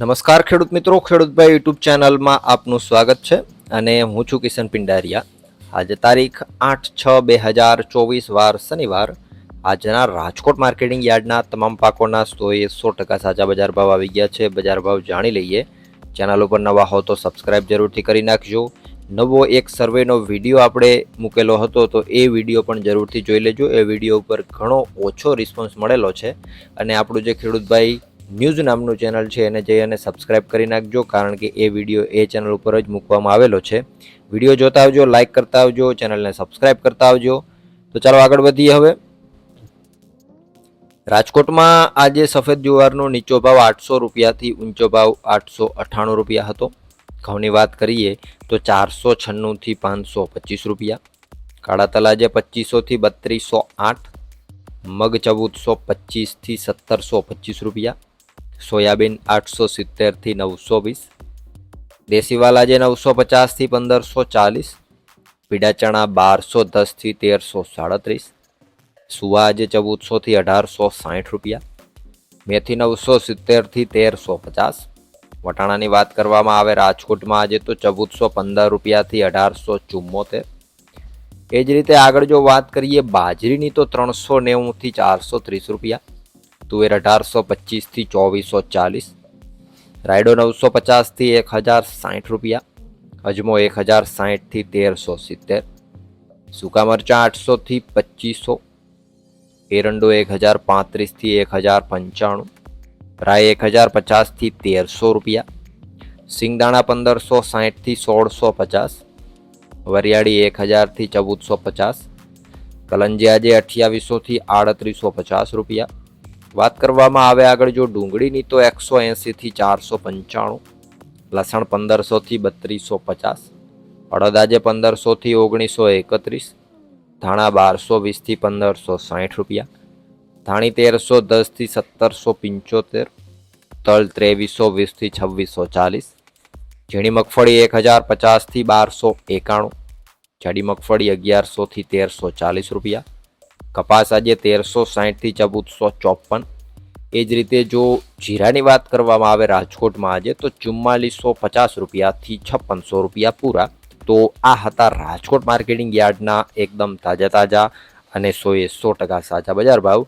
નમસ્કાર ખેડૂત મિત્રો, ખેડૂતભાઈ યુટ્યુબ ચેનલમાં આપનું સ્વાગત છે અને હું છું કિશન પિંડારિયા. આજે તારીખ આઠ છ બે હજાર ચોવીસ વાર શનિવાર. આજના રાજકોટ માર્કેટિંગ યાર્ડના તમામ પાકોના સોએ સો ટકા સાચા બજાર ભાવ આવી ગયા છે. બજાર ભાવ જાણી લઈએ. ચેનલ ઉપર નવા હો તો સબસ્ક્રાઇબ જરૂરથી કરી નાખજો. નવો એક સર્વેનો વીડિયો આપણે મૂકેલો હતો તો એ વીડિયો પણ જરૂરથી જોઈ લેજો. એ વીડિયો ઉપર ઘણો ઓછો રિસ્પોન્સ મળેલો છે. અને આપણું જે ખેડૂતભાઈ ન્યૂઝ નામનું ચેનલ છે એને જઈ અને સબસ્ક્રાઇબ કરી નાખજો, કારણ કે એ વીડિયો એ ચેનલ ઉપર જ મૂકવામાં આવેલો છે. વીડિયો જોતા આવજો લાઇક કરતા આવજો, ચેનલને સબસ્ક્રાઇબ કરતા આવજો. તો ચાલો આગળ વધીએ હવે. રાજકોટમાં આજે સફેદ જુવારનો નીચો ભાવ આઠસો રૂપિયાથી ઊંચો ભાવ આઠસો અઠ્ઠાણું રૂપિયા હતો. ઘઉંની વાત કરીએ તો ચારસો છન્નુંથી પાંચસો પચીસ રૂપિયા. કાળા તલાજે પચીસોથી બત્રીસો આઠ. મગ ચૌદસો પચીસથી સત્તરસો પચીસ રૂપિયા. સોયાબીન આઠસો સિત્તેરથી નવસો વીસ, દેશીવાલા જે નવસો પચાસથી પંદરસો ચાલીસ પીડા ચણા બારસો દસથી તેરસો સાડત્રીસ, સુવા આજે ચૌદસોથી અઢારસો સાઠ રૂપિયા, મેથી નવસો સિત્તેરથી તેરસો પચાસ, વટાણાની વાત કરવામાં આવે રાજકોટમાં આજે તો ચૌદસો પંદર રૂપિયાથી અઢારસો ચુમ્મોતેર. એ જ રીતે આગળ જો વાત કરીએ બાજરીની તો ત્રણસો નેવુંથી ચારસો ત્રીસ રૂપિયા તુવેર અઢારસો પચીસથી ચોવીસો ચાલીસ, રાયડો નવસો પચાસથી એક હજાર સાઠ રૂપિયા, અજમો એક હજાર સાઠથી તેરસો સિત્તેર, સૂકા મરચાં આઠસોથી પચીસો, એરંડો એક હજાર પાંત્રીસથી એક હજાર પંચાણું રાય એક હજાર પચાસથી તેરસો રૂપિયા, સિંગદાણા પંદરસો સાઠથી સોળસો પચાસ, વરિયાળી એક હજારથી ચૌદસો પચાસ કલંજિયા જે અઠ્યાવીસોથી આડત્રીસો પચાસ રૂપિયા વાત કરવામાં આવે આગળ, જો ડુંગળીની તો એકસો એંસીથી ચારસો પંચાણું, લસણ પંદરસોથી બત્રીસો પચાસ અડદ આજે પંદરસોથી ઓગણીસો એકત્રીસ, ધાણા બારસો વીસથી પંદરસો સાઠ રૂપિયા, ધાણી તેરસો દસથી સત્તરસો પંચોતેર, તલ ત્રેવીસો વીસથી છવ્વીસો ચાલીસ, ઝીણી મગફળી એક હજાર પચાસથી બારસો એકાણું, જાડી મગફળી અગિયારસોથી તેરસો ચાલીસ રૂપિયા કપાસ આજે તેરસો સાહીઠથી ચૌદસો ચોપન. એ જ રીતે જો જીરાની વાત કરવામાં આવે રાજકોટમાં આજે, તો ચુમ્માલીસો પચાસ રૂપિયાથી છપ્પનસો રૂપિયા પૂરા. તો આ હતા રાજકોટ માર્કેટિંગ યાર્ડના એકદમ તાજા તાજા અને સોએ સો ટકા સાચા બજાર ભાવ.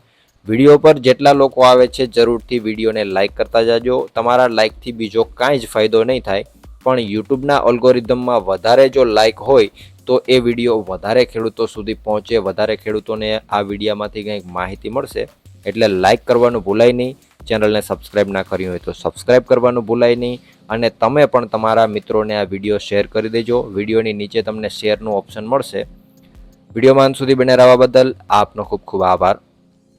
વીડિયો પર જેટલા લોકો આવે છે, જરૂરથી વિડીયોને લાઇક કરતા જાજો. તમારા લાઇકથી બીજો કાંઈ જ ફાયદો નહીં થાય, પણ યુટ્યુબના અલ્ગોરિધમમાં વધારે જો લાઇક હોય તો એ વીડિયો વધારે ખેડૂતો સુધી પહોંચે, વધારે ખેડૂતોને આ વિડીયામાંથી કંઈક માહિતી મળશે. એટલે લાઇક કરવાનું ભૂલાય નહીં. ચેનલને સબસ્ક્રાઇબ ના કર્યું હોય તો સબસ્ક્રાઇબ કરવાનું ભૂલાય નહીં. અને તમે પણ તમારા મિત્રોને આ વીડિયો શેર કરી દેજો. વિડીયોની નીચે તમને શેરનું ઓપ્શન મળશે. વિડીયોમાં સુધી બને રહેવા બદલ આપનો ખૂબ ખૂબ આભાર.